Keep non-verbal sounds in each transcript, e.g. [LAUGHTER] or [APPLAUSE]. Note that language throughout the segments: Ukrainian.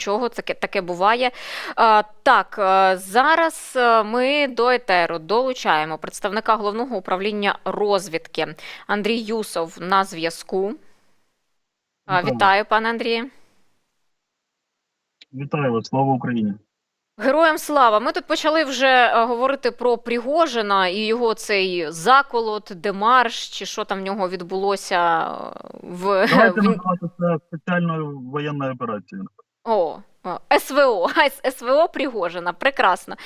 Чого таке, таке буває? А, так, е, зараз е, ми до етеру долучаємо представника головного управління розвідки Андрій Юсов на зв'язку. Вітаю. Пане Андрію. Вітаю вас, слава Україні. Героям слава! Ми тут почали вже е, говорити про Пригожина і його цей заколот, демарш, чи що там в нього відбулося в, Давайте в це спеціальною воєнною операцією. О, СВО, [LAUGHS] СВО Пригожина, прекрасно.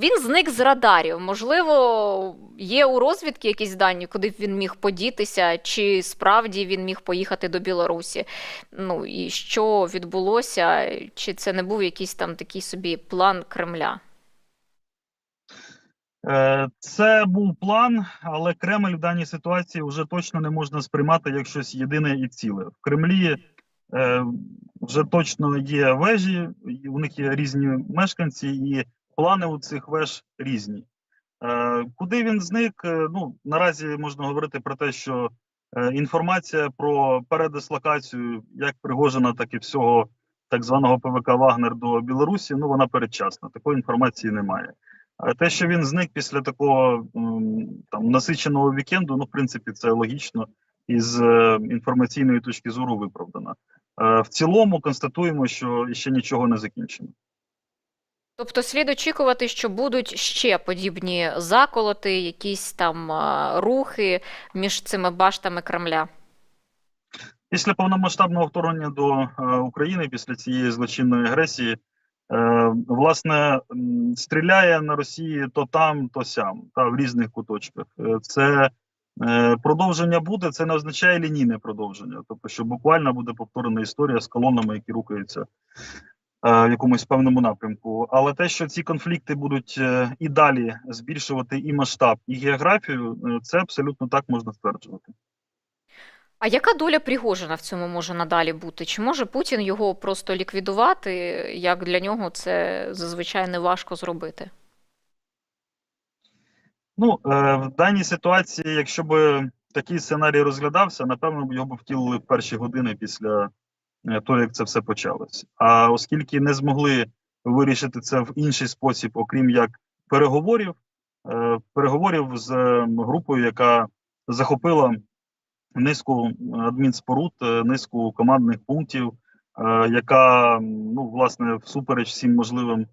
Він зник з радарів. Можливо, є у розвідки якісь дані, куди б він міг подітися, чи справді він міг поїхати до Білорусі. Ну і що відбулося, чи це не був якийсь там такий собі план Кремля? Е, Це був план, але Кремль в даній ситуації вже точно не можна сприймати як щось єдине і ціле. В Кремлі вже точно є вежі, у них є різні мешканці, і плани у цих веж різні. Е, Куди він зник? Е, Ну наразі можна говорити про те, що е, інформація про передислокацію як Пригожина, так і всього так званого ПВК Вагнер до Білорусі. Ну вона передчасна. Такої інформації немає. А те, що він зник після такого там насиченого вікенду, ну в принципі, це логічно і з е, інформаційної точки зору виправдано. Е, в цілому констатуємо, що ще нічого не закінчено. Тобто слід очікувати, що будуть ще подібні заколоти, якісь там рухи між цими баштами Кремля. Після повномасштабного вторгнення до е, України, після цієї злочинної агресії, е, власне, стріляє на Росії то там, то сям, та в різних куточках. Е, Це е, продовження буде, це не означає лінійне продовження. Тобто, що буквально буде повторена історія з колонами, які рухаються е, в якомусь певному напрямку. Але те, що ці конфлікти будуть е, і далі збільшувати і масштаб, і географію, е, це абсолютно так можна стверджувати. А яка доля Пригожина в цьому може надалі бути? Чи може Путін його просто ліквідувати, як для нього це зазвичай не важко зробити? Ну, е, в даній ситуації, якщо б такий сценарій розглядався, напевно б його б втілили в перші години після е, того, як це все почалось. А оскільки не змогли вирішити це в інший спосіб, окрім як переговорів, е, переговорів з групою, яка захопила низку адмінспоруд, низку командних пунктів, яка ну власне всупереч всім можливим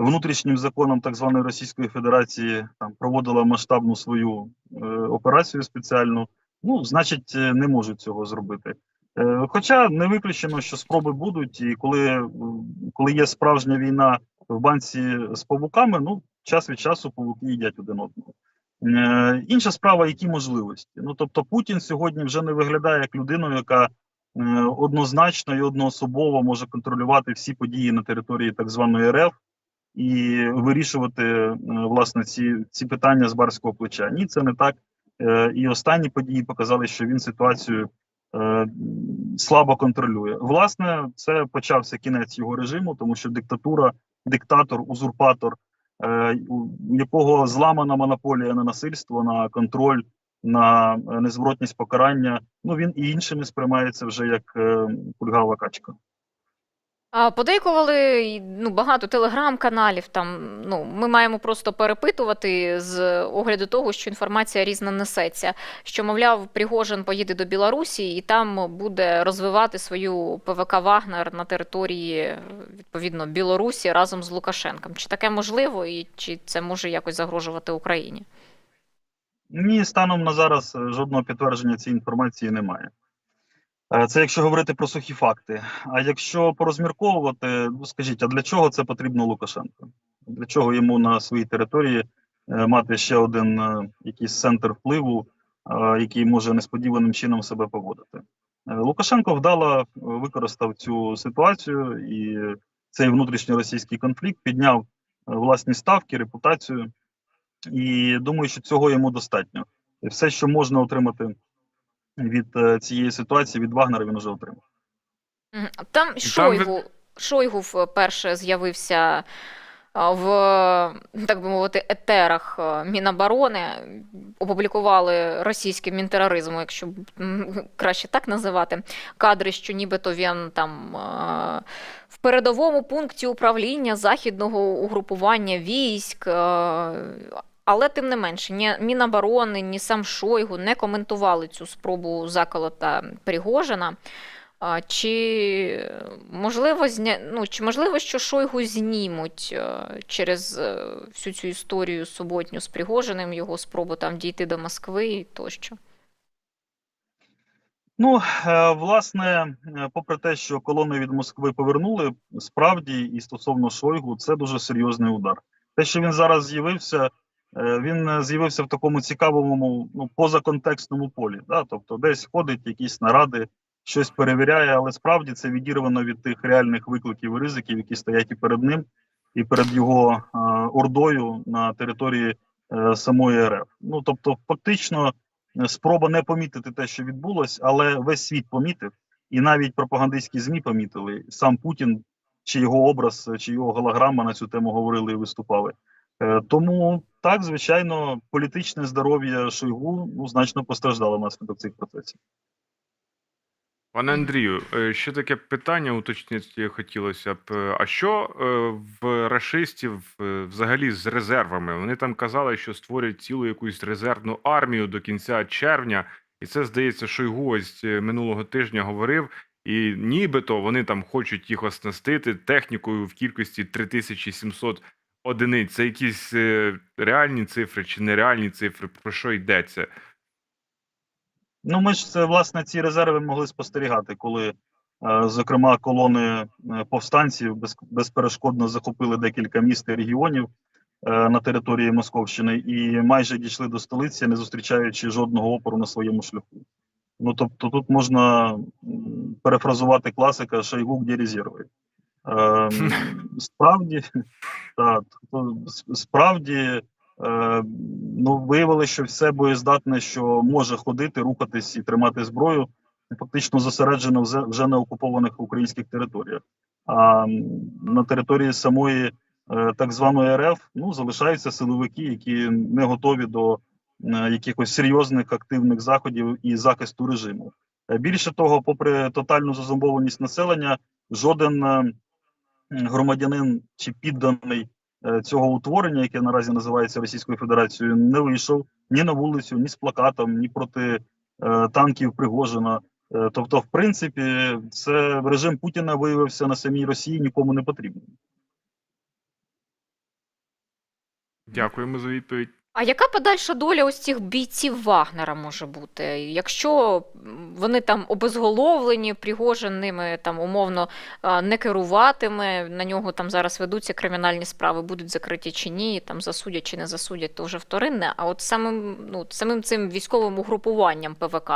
внутрішнім законом так званої Російської Федерації там проводила масштабну свою е, операцію спеціальну. Ну, значить, е, не можуть цього зробити. Е, хоча не виключено, що спроби будуть, і коли, коли є справжня війна в банці з павуками, ну час від часу павуки їдять один одного. Е, інша справа, які можливості. Ну тобто, Путін сьогодні вже не виглядає як людину, яка е, однозначно і одноособово може контролювати всі події на території так званої РФ і вирішувати е, власне ці, ці питання з барського плеча. Ні, це не так. Е, І останні події показали, що він ситуацію е, слабо контролює. Власне, це почався кінець його режиму, тому що диктатура, диктатор, узурпатор, у якого зламана монополія на насильство, на контроль, на незворотність покарання. Ну він і іншими сприймається вже як кульгава качка. Подейкували ну, багато телеграм-каналів. Там ну ми маємо просто перепитувати з огляду того, що інформація різна несеться. Що, мовляв, Пригожин поїде до Білорусі і там буде розвивати свою ПВК Вагнер на території відповідно Білорусі разом з Лукашенком. Чи таке можливо, і чи це може якось загрожувати Україні? Ні, станом на зараз е, жодного підтвердження цієї інформації немає. Е, Це якщо говорити про сухі факти. А якщо порозмірковувати, ну скажіть, а для чого це потрібно Лукашенку? Для чого йому на своїй території е, мати ще один е, якийсь центр впливу, який може несподіваним чином себе поводити? Лукашенко вдало використав цю ситуацію і цей внутрішньоросійський конфлікт підняв власні ставки, репутацію. І думаю, що цього йому достатньо. І все, що можна отримати від е, цієї ситуації, від Вагнера, він вже отримав. Там Шойгу, Шойгу вперше з'явився в, так би мовити, етерах Міноборони. Опублікували російське мінтероризму, якщо б, краще так називати, кадри, що нібито він там в передовому пункті управління західного угрупування військ. Але тим не менше, ні Міноборони, ні сам Шойгу не коментували цю спробу заколота Пригожина. Чи можливо зня... ну, чи можливо, що Шойгу знімуть е, через е, всю цю історію суботню з Пригожиним, його спробу там дійти до Москви тощо? Ну, е, власне, попри те, що колони від Москви повернули, справді і стосовно Шойгу, це дуже серйозний удар. Те, що він зараз з'явився, він е, з'явився в такому цікавому, ну, позаконтекстному полі. Да? Тобто, десь ходить, якісь наради, щось перевіряє, але справді це відірвано від тих реальних викликів і ризиків, які стоять і перед ним, і перед його е, ордою на території е, самої РФ. Ну тобто, фактично спроба не помітити те, що відбулось, але весь світ помітив, і навіть пропагандистські змі помітили. Сам Путін чи його образ, чи його голограма на цю тему говорили і виступали. Е, Тому так, звичайно, політичне здоров'я Шойгу ну, значно постраждало внаслідок цих процесів. Пане Андрію, е, ще таке питання уточнити хотілося б. А що е, в рашистів е, взагалі з резервами? Вони там казали, що створять цілу якусь резервну армію до кінця червня, і це здається, Шойгу ось минулого тижня говорив. І нібито вони там хочуть їх оснастити технікою в кількості 3700 одиниць. Це якісь е, реальні цифри чи нереальні цифри? Про що йдеться? Ну, ми ж це власне ці резерви могли спостерігати, коли, е, зокрема, колони е, повстанців безперешкодно захопили декілька міст і регіонів е, на території Московщини і майже дійшли до столиці, не зустрічаючи жодного опору на своєму шляху. Ну тобто, тут можна перефразувати класика Шойгу, де резерви. Е, [LAUGHS] справді, так, то справді е, ну, виявилося, що все боєздатне, що може ходити, рухатись і тримати зброю, фактично зосереджено вже, вже на окупованих українських територіях. А на території самої е, так званої РФ ну, залишаються силовики, які не готові до е, якихось серйозних активних заходів і захисту режиму. Більше того, попри тотальну зазомбованість населення, жоден е, громадянин чи підданий е, цього утворення, яке наразі називається Російською Федерацією, не вийшов ні на вулицю, ні з плакатом, ні проти е, танків Пригожина. Е, Тобто, в принципі, це режим Путіна виявився на самій Росії нікому не потрібним. Дякуємо за відповідь. А яка подальша доля ось цих бійців Вагнера може бути? Якщо вони там обезголовлені, Пригожин ними там умовно не керуватиме, на нього там зараз ведуться кримінальні справи, будуть закриті чи ні, там засудять чи не засудять, то вже вторинне. А от самим, ну, самим цим військовим угрупуванням ПВК.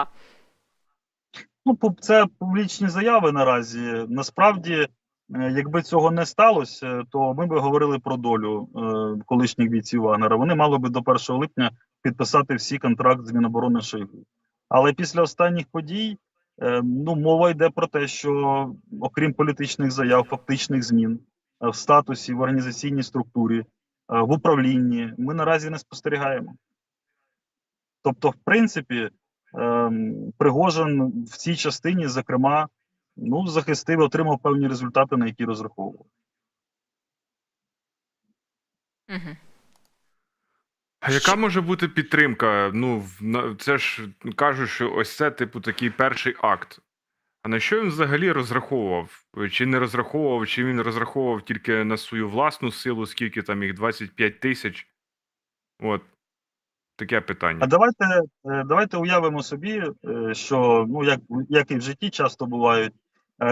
Ну, це публічні заяви наразі. Насправді, якби цього не сталося, то ми би говорили про долю е, колишніх бійців Вагнера. Вони мали би до 1 липня підписати всі контракт з Міноборони Шойгу. Але після останніх подій е, ну, мова йде про те, що окрім політичних заяв, фактичних змін е, в статусі, в організаційній структурі, е, в управлінні, ми наразі не спостерігаємо. Тобто, в принципі, ем, Пригожин в цій частині, зокрема, ну, захистив, отримав певні результати, на які розраховував. Угу. А яка може бути підтримка? Ну, це ж кажуть, що ось це, типу, такий перший акт. А на що він взагалі розраховував? Чи не розраховував, чи він розраховував тільки на свою власну силу, скільки там їх 25 тисяч? От таке питання. А давайте, е, давайте уявимо собі, е, що ну як, як і в житті часто бувають,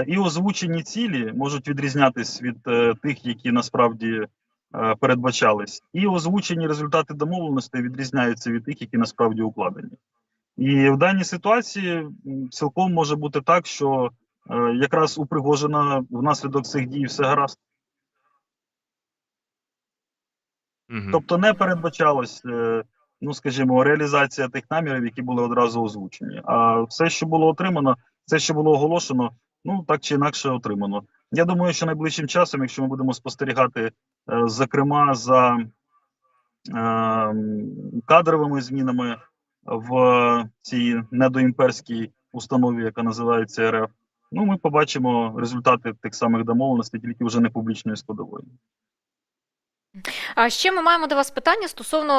і озвучені цілі можуть відрізнятись від е, тих, які насправді е, передбачались, і озвучені результати домовленостей відрізняються від тих, які насправді укладені. І в даній ситуації цілком може бути так, що е, якраз у Пригожина внаслідок цих дій все гаразд. Тобто не передбачалось, е, ну скажімо, реалізація тих намірів, які були одразу озвучені. А все, що було отримано, все, що було оголошено, ну так чи інакше отримано. Я думаю, що найближчим часом, якщо ми будемо спостерігати, е, зокрема за е, кадровими змінами в цій недоімперській установі, яка називається РФ, ну ми побачимо результати тих самих домовленостей, тільки вже не публічної складової. А ще ми маємо до вас питання стосовно